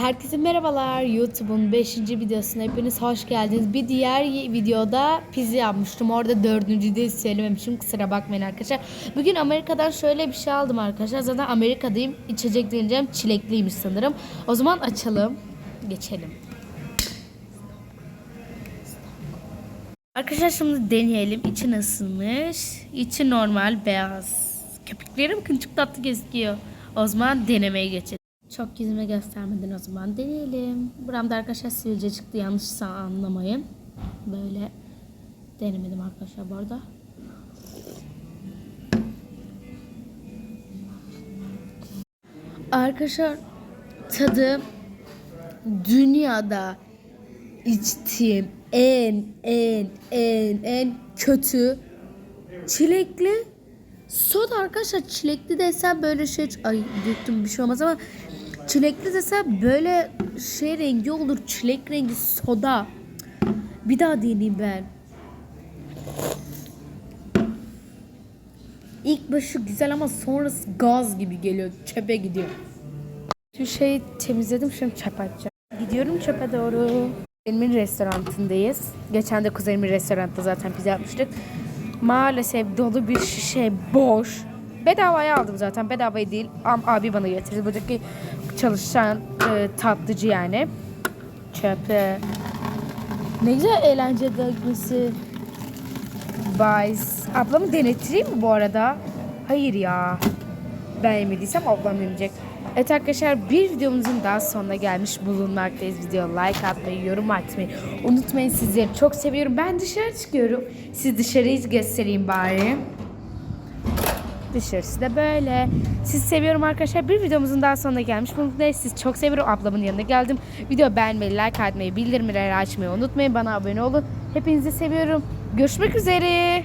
Herkese merhabalar. YouTube'un 5. videosuna hepiniz hoş geldiniz. Bir diğer videoda pizza yapmıştım. Orada dördüncüde söylememişim. Kusura bakmayın arkadaşlar. Bugün Amerika'dan şöyle bir şey aldım arkadaşlar. Zaten Amerika'dayım. İçecek deneyeceğim. Çilekliymiş sanırım. O zaman açalım. Geçelim. Arkadaşlar şimdi deneyelim. İçi nasılmış? İçi normal beyaz. Köpükleri bakın çok tatlı gözüküyor. O zaman denemeye geçelim. Çok yüzüme göstermeden o zaman deneyelim. Buramda arkadaşlar sivilce çıktı yanlışsa anlamayın. Böyle denemedim arkadaşlar bu arada. Arkadaşlar tadı dünyada içtiğim en en en en kötü çilekli soda arkadaşlar çilekli desem böyle şey ay döktüm bir şey olmaz ama çilekli desem böyle şey rengi olur çilek rengi soda bir daha deneyeyim ben İlk başı güzel ama sonrası gaz gibi geliyor çöpe gidiyor şu şeyi temizledim şimdi çöpe atacağım gidiyorum çöpe doğru Kuzenimin restorantındayız. Geçen de kuzenimin restoranda zaten pizza yapmıştık. Maalesef dolu bir şişe boş. Bedavaya aldım zaten. Bedavaya değil. Am abi bana getirdi. Buradaki çalışan e, tatlıcı yani. Çöpe. Ne güzel eğlence dökmesi. Bays. Ablamı denettireyim mi bu arada? Hayır ya. Ben yemediysem ablam yemeyecek. Evet arkadaşlar bir videomuzun daha sonuna gelmiş bulunmaktayız. Video like atmayı, yorum atmayı unutmayın. Sizleri çok seviyorum. Ben dışarı çıkıyorum. Siz dışarıyı göstereyim bari. Dışarısı da böyle. Sizi seviyorum arkadaşlar. Bir videomuzun daha sonuna gelmiş bulunmaktayız. Sizi çok seviyorum. Ablamın yanına geldim. Video beğenmeyi, like atmayı, bildirimleri açmayı unutmayın. Bana abone olun. Hepinizi seviyorum. Görüşmek üzere.